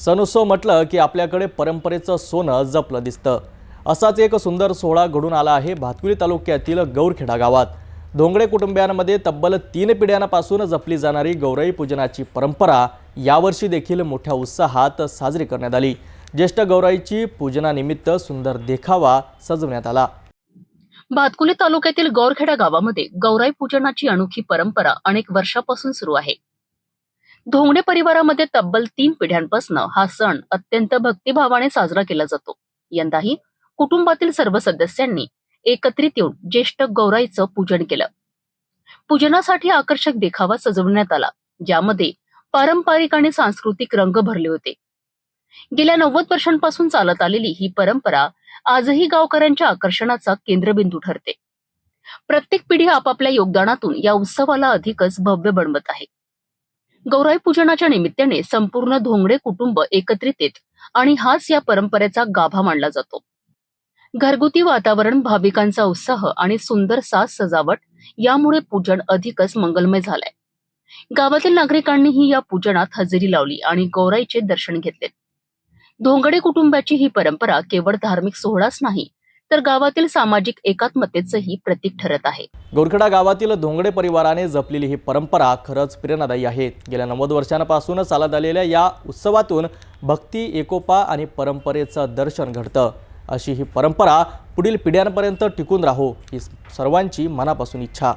सणोत्सव म्हटलं की आपल्याकडे परंपरेचं सोनं जपलं दिसतं. असाच एक सुंदर सोहळा घडून आला आहे भातकुली तालुक्यातील गौरखेडा गावात. धोंगडे कुटुंबियांमध्ये तब्बल तीन पिढ्यांपासून जपली जाणारी गौराई पूजनाची परंपरा यावर्षी देखील मोठ्या उत्साहात साजरी करण्यात आली. ज्येष्ठ गौराईची पूजनानिमित्त सुंदर देखावा सजवण्यात आला. भातकुली तालुक्यातील गौरखेडा गावामध्ये गौराई पूजनाची अनोखी परंपरा अनेक वर्षापासून सुरू आहे. धोंगडे परिवारामध्ये तब्बल तीन पिढ्यांपासून हा सण अत्यंत भक्तिभावाने साजरा केला जातो. यंदाही कुटुंबातील सर्व सदस्यांनी एकत्रित येऊन ज्येष्ठ गौराईचं पूजन केलं. पूजनासाठी आकर्षक देखावा सजवण्यात आला ज्यामध्ये पारंपरिक आणि सांस्कृतिक रंग भरले होते. गेल्या नव्वद वर्षांपासून चालत आलेली ही परंपरा आजही गावकऱ्यांच्या आकर्षणाचा केंद्रबिंदू ठरते. प्रत्येक पिढी आपापल्या योगदानातून या उत्सवाला अधिकच भव्य बनवत आहे. गौराई पूजनाच्या निमित्ताने संपूर्ण धोंगडे कुटुंब एकत्रित येत आणि हाच या परंपरेचा गाभा मानला जातो. घरगुती वातावरण भाविकांचा उत्साह आणि सुंदर साज सजावट यामुळे पूजन अधिकच मंगलमय झालंय. गावातील नागरिकांनीही या पूजनात हजेरी लावली आणि गौराईचे दर्शन घेतले. धोंगडे कुटुंबाची ही परंपरा केवळ धार्मिक सोहळाच नाही तर गावातील सामाजिक एकात्मतेचंही प्रतीक ठरत आहे. गोरखेडा गावातील धोंगडे परिवाराने जपलेली ही परंपरा खरंच प्रेरणादायी आहे. गेल्या नव्वद वर्षांपासून चालत आलेल्या या उत्सवातून भक्ती एकोपा आणि परंपरेचं दर्शन घडतं. अशी ही परंपरा पुढील पिढ्यांपर्यंत टिकून राहो ही सर्वांची मनापासून इच्छा.